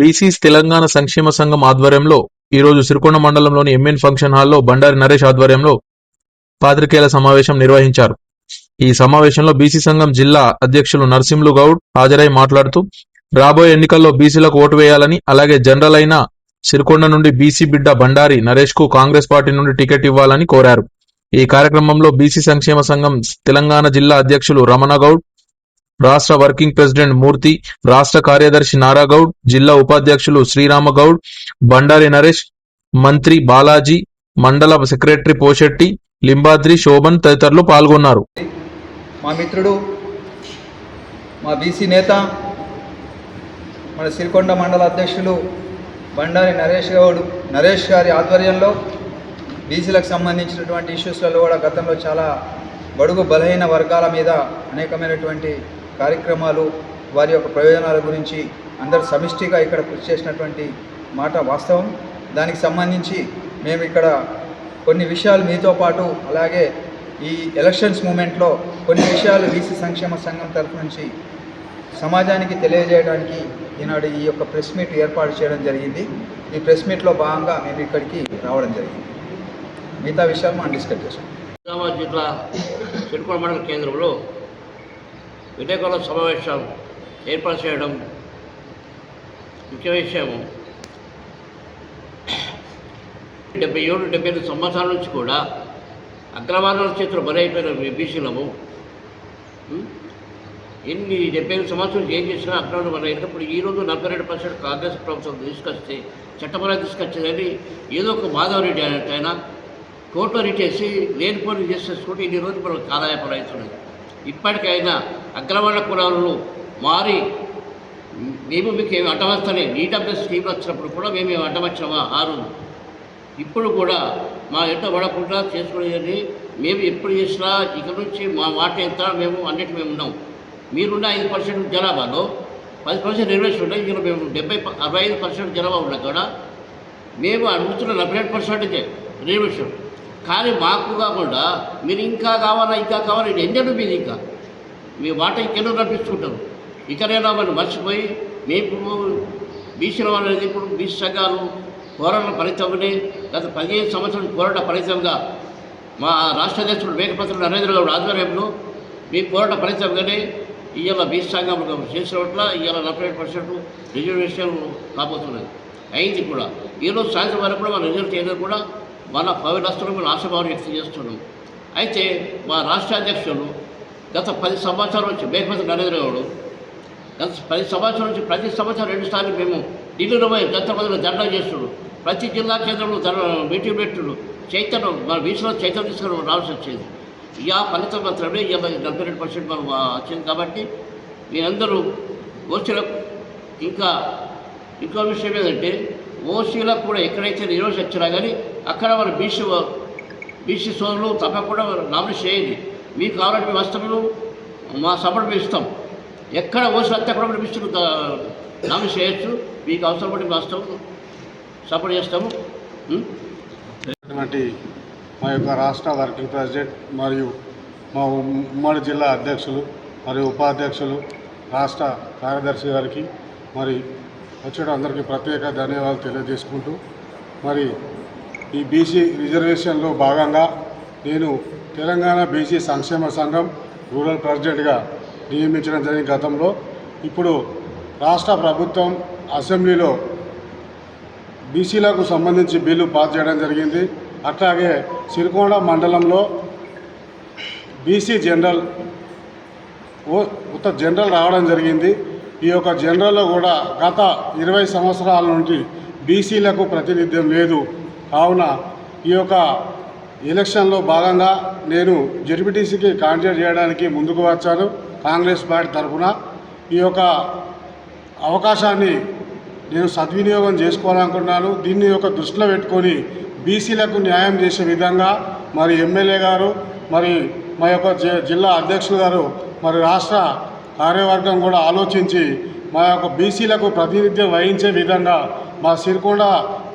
BCs Telangana సంక్షేమ సంఘం ఆధ్వర్యంలో ఈరోజు సిరికొండ మండలంలోని ఎంఎన్ ఫంక్షన్ హాల్లో బండారి నరేష్ ఆధ్వర్యంలో పాత్రికేయుల సమావేశం నిర్వహించారు. ఈ సమావేశంలో బీసీ సంఘం జిల్లా అధ్యక్షులు నరసింహులు గౌడ్ హాజరై మాట్లాడుతూ రాబోయే ఎన్నికల్లో బీసీలకు ఓటు వేయాలని అలాగే జనరల్ అయిన సిరికొండ నుండి బీసీ బిడ్డ బండారి నరేష్కు కాంగ్రెస్ పార్టీ నుండి టికెట్ ఇవ్వాలని కోరారు. ఈ కార్యక్రమంలో బీసీ సంక్షేమ సంఘం తెలంగాణ జిల్లా అధ్యక్షులు రమణ గౌడ్ రాష్ట్ర వర్కింగ్ ప్రెసిడెంట్ మూర్తి రాష్ట్ర కార్యదర్శి నారాగౌడ్ జిల్లా ఉపాధ్యక్షులు శ్రీరామగౌడ్ బండారి నరేష్ మంత్రి బాలాజీ మండల సెక్రటరీ పోషెట్టి లింబాద్రి శోభన్ తదితరులు పాల్గొన్నారు. మా మిత్రుడు మా బీసీ నేత మన సిరికొండ మండల అధ్యక్షులు బండారి నరేష్ గౌడ్ నరేష్ గారి ఆధ్వర్యంలో బీసీలకు సంబంధించినటువంటి ఇష్యూస్లలో కూడా గతంలో చాలా బడుగు బలహీన వర్గాల మీద అనేకమైనటువంటి కార్యక్రమాలు వారి యొక్క ప్రయోజనాల గురించి అందరు సమిష్టిగా ఇక్కడ కృషి చేసినటువంటి మాట వాస్తవం. దానికి సంబంధించి మేము ఇక్కడ కొన్ని విషయాలు మీతో పాటు అలాగే ఈ ఎలక్షన్స్ మూమెంట్లో కొన్ని విషయాలు బీసీ సంక్షేమ సంఘం తరఫు నుంచి సమాజానికి తెలియజేయడానికి ఈనాడు ఈ యొక్క ప్రెస్ మీట్ ఏర్పాటు చేయడం జరిగింది. ఈ ప్రెస్ మీట్లో భాగంగా మేము ఇక్కడికి రావడం జరిగింది. మిగతా విషయాలు మనం డిస్కస్ చేసాం నిజామాబాద్ జిల్లా సిరికొండ మండల కేంద్రంలో విలేకరుల సమావేశం ఏర్పాటు చేయడం ముఖ్య విషయము డెబ్బై ఏడు డెబ్బై ఎనిమిది సంవత్సరాల నుంచి కూడా అగ్రవర్ణాల చేతులు బలైపోయిన బీసీలము ఎన్ని డెబ్బై ఐదు సంవత్సరాలు ఏం చేసినా అగ్రవర్ణ బల అయినప్పుడు ఈరోజు నలభై రెండు పర్సెంట్ కాంగ్రెస్ ప్రభుత్వం తీసుకొస్తే చట్టపరంగా తీసుకొచ్చేదని ఏదో ఒక మాధవరెడ్డి అన్నట్టు ఆయన కోర్టులో రిటేసి లేనిపోని చేసేసుకుంటే ఇన్ని రోజులు మనకు ఆదాయపరం అవుతున్నది. ఇప్పటికైనా అగ్రవర్ణ కులాలను మారి మేము మీకు ఏమి అడ్డవస్తలే ఈడబ్ల్యూఎస్ స్కీమ్ వచ్చినప్పుడు కూడా మేము ఏమి అడ్డవచ్చామా ఆ రోజు ఇప్పుడు కూడా మా ఎంట పడకుండా చేసుకునేది మేము ఎప్పుడు చేసినా ఇక నుంచి మా మాట ఎంత మేము అన్నిటి మేము ఉన్నాం. మీరున్న ఐదు పర్సెంట్ జనాభాలో పది పర్సెంట్ రిజర్వేషన్ ఉన్నాయి. ఇక్కడ మేము డెబ్బై అరవై ఐదు పర్సెంట్ జనాభా ఉన్నా కూడా మేము అడుగుతున్న నలభై ఏడు పర్సెంటేజే రిజర్వేషన్. కానీ మాకు కాకుండా మీరు ఇంకా కావాలా ఇంకా కావాలా? ఇది ఎంజడు మీది ఇంకా మీ మాట ఇంకెన్నో నడిపించుకుంటారు ఇకనైనా మనం మర్చిపోయి మేము బీసీల అనేది ఇప్పుడు బీసీ సంఘాలు పోరాట ఫలితంగానే గత పదిహేను సంవత్సరాల పోరాట ఫలితంగా మా రాష్ట్ర అధ్యక్షుడు మేకపత్రుడు నరేంద్ర గౌడ్ ఆధ్వర్యంలో మీ పోరాట ఫలితంగానే ఇవాళ బీసీ సంఘం చేసిన పట్ల ఇవాళ నలభై ఏడు పర్సెంట్ రిజర్వేషన్ కాబోతున్నది. అయింది కూడా. ఈరోజు సాయంత్రం వరకు కూడా మన రిజర్వ్ చేయడం కూడా మన పౌరస్తులు మన ఆశాభావం వ్యక్తం చేస్తున్నాం. అయితే మా రాష్ట్ర అధ్యక్షులు గత పది సంవత్సరాల నుంచి మేకపతి నరేంద్ర గౌడు గత పది సంవత్సరాల నుంచి ప్రతి సంవత్సరం రెండు సార్లు మేము ఢిల్లీలో పోయి దత్తపదిలో దండ చేస్తుడు ప్రతి జిల్లా కేంద్రంలో దండ మీటింగ్ పెట్టుడు చైతన్యం మన వీసులో చైతన్యం తీసుకుని రావాల్సి వచ్చేది. ఇక ఫలితం మాత్రమే ఇవాళ నలభై రెండు పర్సెంట్ మనం వచ్చింది కాబట్టి మీరందరూ ఓసీలకు ఇంకా ఇంకో విషయం ఏంటంటే ఓసీలకు కూడా ఎక్కడైతే ఈరోజు వచ్చినా కానీ అక్కడ మన బీసీ బీసీ సోదరులు తప్పకుండా నామినేట్ చేయండి. మీకు కావాలంటే వస్త్రములు మా సపోర్ట్ మేము ఇస్తాం. ఎక్కడ ఓసి వస్తే కూడా మేము ఇస్తూ నామినేట్ చేయొచ్చు. మీకు అవసరపడి వస్తాం సపోర్ట్ చేస్తాము. మా యొక్క రాష్ట్ర వర్కింగ్ ప్రెసిడెంట్ మరియు మా ఉమ్మడి జిల్లా అధ్యక్షులు మరియు ఉపాధ్యక్షులు రాష్ట్ర కార్యదర్శి గారికి మరి వచ్చేట అందరికీ ప్రత్యేక ధన్యవాదాలు తెలియజేసుకుంటూ మరి ఈ బీసీ రిజర్వేషన్లో భాగంగా నేను తెలంగాణ బీసీ సంక్షేమ సంఘం రూరల్ ప్రెసిడెంట్గా నియమించడం జరిగిన గతంలో. ఇప్పుడు రాష్ట్ర ప్రభుత్వం అసెంబ్లీలో బీసీలకు సంబంధించి బిల్లు పాస్ చేయడం జరిగింది. అట్లాగే సిరికొండ మండలంలో బీసీ జనరల్ ఉత్త జనరల్ రావడం జరిగింది. ఈ యొక్క జనరల్లో కూడా గత ఇరవై సంవత్సరాల నుండి బీసీలకు ప్రాతినిధ్యం లేదు. కావున ఈ యొక్క ఎలక్షన్లో భాగంగా నేను జెడ్పీటీసీకి కాండిడేట్ చేయడానికి ముందుకు వచ్చాను కాంగ్రెస్ పార్టీ తరఫున. ఈ యొక్క అవకాశాన్ని నేను సద్వినియోగం చేసుకోవాలనుకున్నాను దీన్ని ఒక దృష్టిలో పెట్టుకొని బీసీలకు న్యాయం చేసే విధంగా మరి ఎమ్మెల్యే గారు మరి మా యొక్క జి- జిల్లా అధ్యక్షులు గారు మరి రాష్ట్ర కార్యవర్గం కూడా ఆలోచించి మా యొక్క బీసీలకు ప్రాతినిధ్యం వహించే విధంగా మా సిరికొండ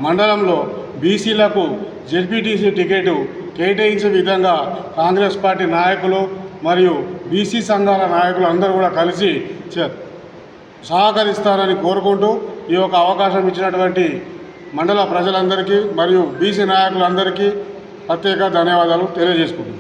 మండలంలో బీసీలకు జెడ్పీటీసీ టికెట్ కేటాయించే విధంగా కాంగ్రెస్ పార్టీ నాయకులు మరియు బీసీ సంఘాల నాయకులు అందరూ కూడా కలిసి చే- సహకరిస్తారని కోరుకుంటూ ఈ యొక్క అవకాశం ఇచ్చినటువంటి మండల ప్రజలందరికీ మరియు బీసీ నాయకులందరికీ ప్రత్యేక ధన్యవాదాలు తెలియజేసుకుంటున్నాను.